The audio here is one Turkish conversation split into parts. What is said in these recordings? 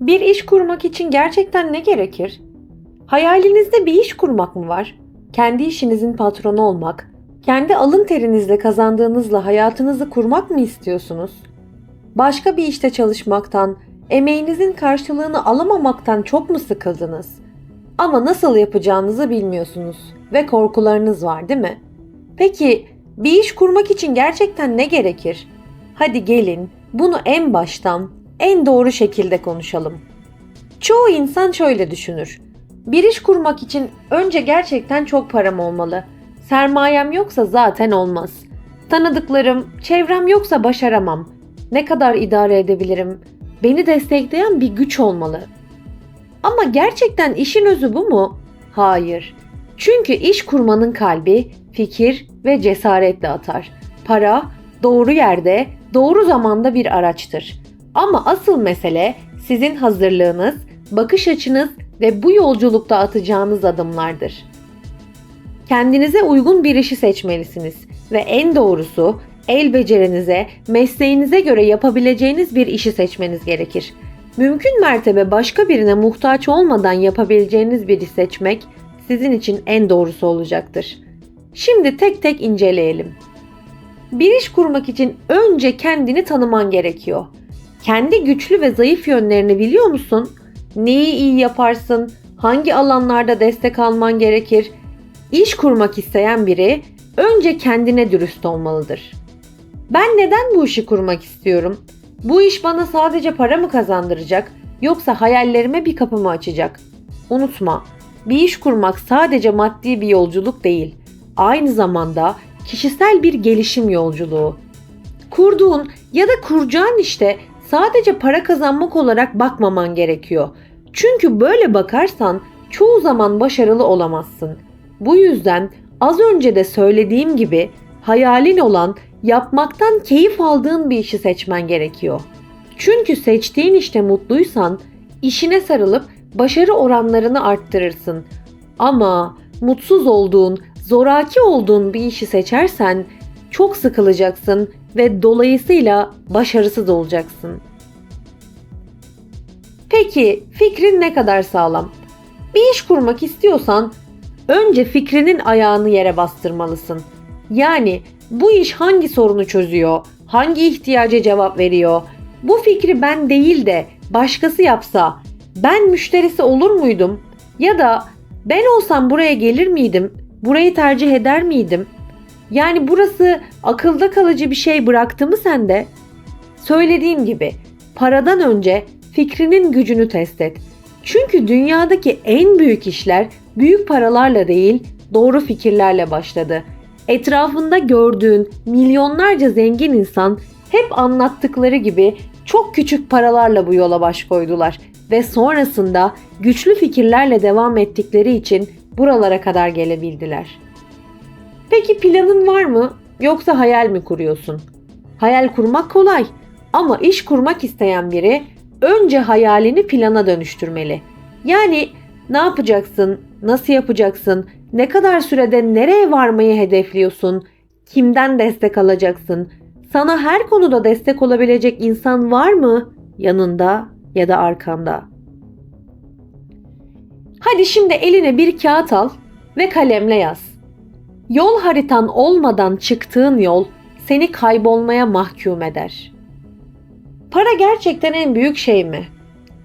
Bir iş kurmak için gerçekten ne gerekir? Hayalinizde bir iş kurmak mı var? Kendi işinizin patronu olmak, kendi alın terinizle kazandığınızla hayatınızı kurmak mı istiyorsunuz? Başka bir işte çalışmaktan, emeğinizin karşılığını alamamaktan çok mu sıkıldınız? Ama nasıl yapacağınızı bilmiyorsunuz ve korkularınız var değil mi? Peki bir iş kurmak için gerçekten ne gerekir? Hadi gelin bunu en baştan, en doğru şekilde konuşalım. Çoğu insan şöyle düşünür. Bir iş kurmak için önce gerçekten çok param olmalı. Sermayem yoksa zaten olmaz. Tanıdıklarım, çevrem yoksa başaramam. Ne kadar idare edebilirim? Beni destekleyen bir güç olmalı. Ama gerçekten işin özü bu mu? Hayır. Çünkü iş kurmanın kalbi fikir ve cesaretle atar. Para doğru yerde, doğru zamanda bir araçtır. Ama asıl mesele sizin hazırlığınız, bakış açınız ve bu yolculukta atacağınız adımlardır. Kendinize uygun bir işi seçmelisiniz ve en doğrusu el becerinize, mesleğinize göre yapabileceğiniz bir işi seçmeniz gerekir. Mümkün mertebe başka birine muhtaç olmadan yapabileceğiniz bir iş seçmek sizin için en doğrusu olacaktır. Şimdi tek tek inceleyelim. Bir iş kurmak için önce kendini tanıman gerekiyor. Kendi güçlü ve zayıf yönlerini biliyor musun? Neyi iyi yaparsın? Hangi alanlarda destek alman gerekir? İş kurmak isteyen biri önce kendine dürüst olmalıdır. Ben neden bu işi kurmak istiyorum? Bu iş bana sadece para mı kazandıracak yoksa hayallerime bir kapı mı açacak? Unutma, bir iş kurmak sadece maddi bir yolculuk değil. Aynı zamanda kişisel bir gelişim yolculuğu. Kurduğun ya da kuracağın işte sadece para kazanmak olarak bakmaman gerekiyor. Çünkü böyle bakarsan çoğu zaman başarılı olamazsın. Bu yüzden az önce de söylediğim gibi hayalin olan yapmaktan keyif aldığın bir işi seçmen gerekiyor. Çünkü seçtiğin işte mutluysan işine sarılıp başarı oranlarını arttırırsın. Ama mutsuz olduğun, zoraki olduğun bir işi seçersen çok sıkılacaksın ve dolayısıyla başarısız olacaksın. Peki fikrin ne kadar sağlam? Bir iş kurmak istiyorsan önce fikrinin ayağını yere bastırmalısın. Yani bu iş hangi sorunu çözüyor? Hangi ihtiyaca cevap veriyor? Bu fikri ben değil de başkası yapsa ben müşterisi olur muydum? Ya da ben olsam buraya gelir miydim? Burayı tercih eder miydim? Yani burası akılda kalıcı bir şey bıraktı mı sende? Söylediğim gibi paradan önce fikrinin gücünü test et. Çünkü dünyadaki en büyük işler büyük paralarla değil, doğru fikirlerle başladı. Etrafında gördüğün milyonlarca zengin insan hep anlattıkları gibi çok küçük paralarla bu yola baş koydular ve sonrasında güçlü fikirlerle devam ettikleri için buralara kadar gelebildiler. Peki planın var mı yoksa hayal mi kuruyorsun? Hayal kurmak kolay ama iş kurmak isteyen biri önce hayalini plana dönüştürmeli. Yani ne yapacaksın, nasıl yapacaksın, ne kadar sürede nereye varmayı hedefliyorsun, kimden destek alacaksın, sana her konuda destek olabilecek insan var mı yanında ya da arkanda? Hadi şimdi eline bir kağıt al ve kalemle yaz. Yol haritan olmadan çıktığın yol seni kaybolmaya mahkum eder. Para gerçekten en büyük şey mi?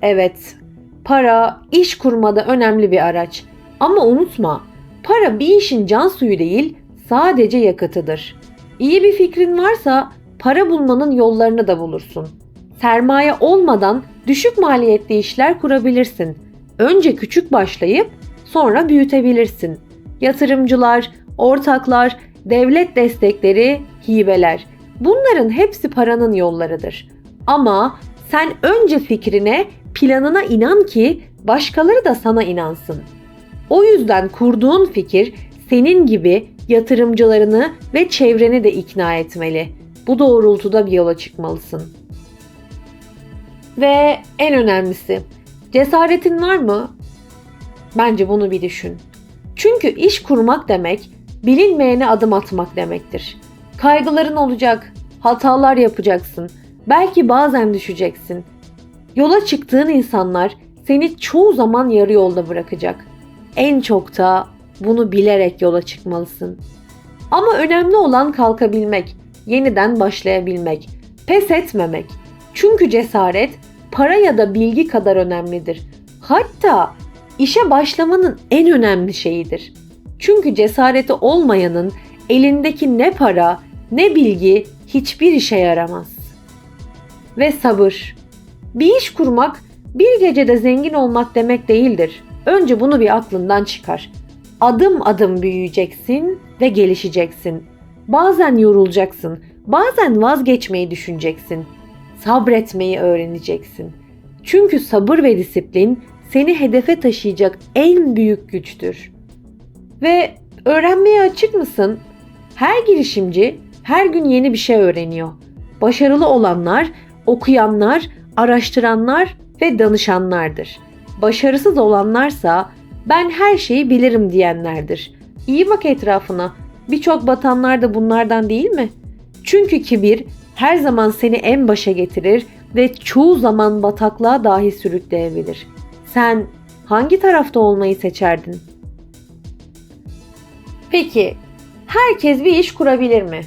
Evet. Para iş kurmada önemli bir araç. Ama unutma, para bir işin can suyu değil, sadece yakıtıdır. İyi bir fikrin varsa para bulmanın yollarını da bulursun. Sermaye olmadan düşük maliyetli işler kurabilirsin. Önce küçük başlayıp sonra büyütebilirsin. Yatırımcılar, ortaklar, devlet destekleri, hibeler. Bunların hepsi paranın yollarıdır. Ama sen önce fikrine, planına inan ki başkaları da sana inansın. O yüzden kurduğun fikir senin gibi yatırımcılarını ve çevreni de ikna etmeli. Bu doğrultuda bir yola çıkmalısın. Ve en önemlisi, cesaretin var mı? Bence bunu bir düşün. Çünkü iş kurmak demek bilinmeyene adım atmak demektir. Kaygıların olacak, hatalar yapacaksın, belki bazen düşeceksin. Yola çıktığın insanlar seni çoğu zaman yarı yolda bırakacak. En çok da bunu bilerek yola çıkmalısın. Ama önemli olan kalkabilmek, yeniden başlayabilmek, pes etmemek. Çünkü cesaret para ya da bilgi kadar önemlidir. Hatta işe başlamanın en önemli şeyidir. Çünkü cesareti olmayanın elindeki ne para ne bilgi hiçbir işe yaramaz. Ve sabır. Bir iş kurmak bir gecede zengin olmak demek değildir. Önce bunu bir aklından çıkar. Adım adım büyüyeceksin ve gelişeceksin. Bazen yorulacaksın, bazen vazgeçmeyi düşüneceksin. Sabretmeyi öğreneceksin. Çünkü sabır ve disiplin seni hedefe taşıyacak en büyük güçtür. Ve öğrenmeye açık mısın? Her girişimci her gün yeni bir şey öğreniyor. Başarılı olanlar, okuyanlar, araştıranlar ve danışanlardır. Başarısız olanlarsa ben her şeyi bilirim diyenlerdir. İyi bak etrafına. Birçok batanlar da bunlardan değil mi? Çünkü kibir her zaman seni en başa getirir ve çoğu zaman bataklığa dahi sürükleyebilir. Sen hangi tarafta olmayı seçerdin? Peki, herkes bir iş kurabilir mi?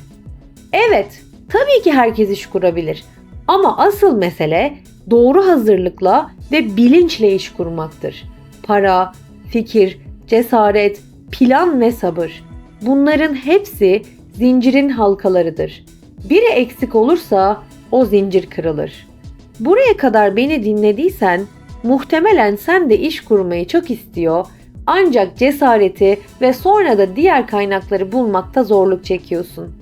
Evet, tabii ki herkes iş kurabilir. Ama asıl mesele doğru hazırlıkla ve bilinçle iş kurmaktır. Para, fikir, cesaret, plan ve sabır. Bunların hepsi zincirin halkalarıdır. Biri eksik olursa o zincir kırılır. Buraya kadar beni dinlediysen muhtemelen sen de iş kurmayı çok istiyor ancak cesareti ve sonra da diğer kaynakları bulmakta zorluk çekiyorsun.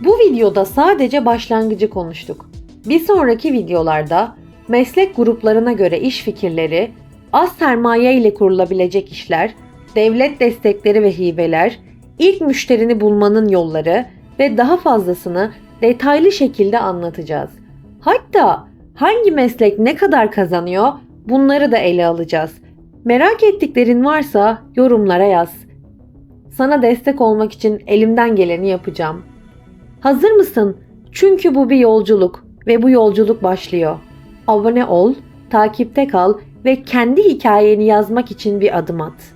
Bu videoda sadece başlangıcı konuştuk. Bir sonraki videolarda meslek gruplarına göre iş fikirleri, az sermaye ile kurulabilecek işler, devlet destekleri ve hibeler, ilk müşterini bulmanın yolları ve daha fazlasını detaylı şekilde anlatacağız. Hatta hangi meslek ne kadar kazanıyor bunları da ele alacağız. Merak ettiklerin varsa yorumlara yaz. Sana destek olmak için elimden geleni yapacağım. Hazır mısın? Çünkü bu bir yolculuk ve bu yolculuk başlıyor. Abone ol, takipte kal ve kendi hikayeni yazmak için bir adım at.